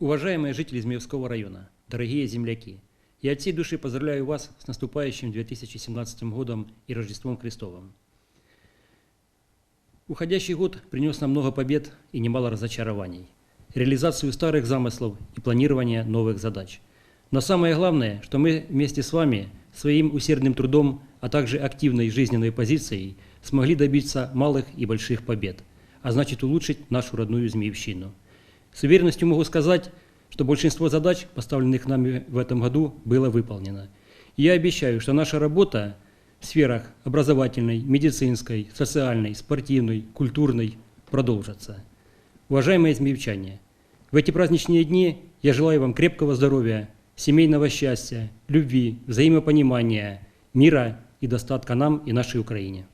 Уважаемые жители Змеевского района, дорогие земляки, я от всей души поздравляю вас с наступающим 2017 годом и Рождеством Христовым. Уходящий год принес нам много побед и немало разочарований, реализацию старых замыслов и планирование новых задач. Но самое главное, что мы вместе с вами своим усердным трудом, а также активной жизненной позицией смогли добиться малых и больших побед, а значит улучшить нашу родную Змеевщину. С уверенностью могу сказать, что большинство задач, поставленных нами в этом году, было выполнено. И я обещаю, что наша работа в сферах образовательной, медицинской, социальной, спортивной, культурной продолжится. Уважаемые змеевчане, в эти праздничные дни я желаю вам крепкого здоровья, семейного счастья, любви, взаимопонимания, мира и достатка нам и нашей Украине.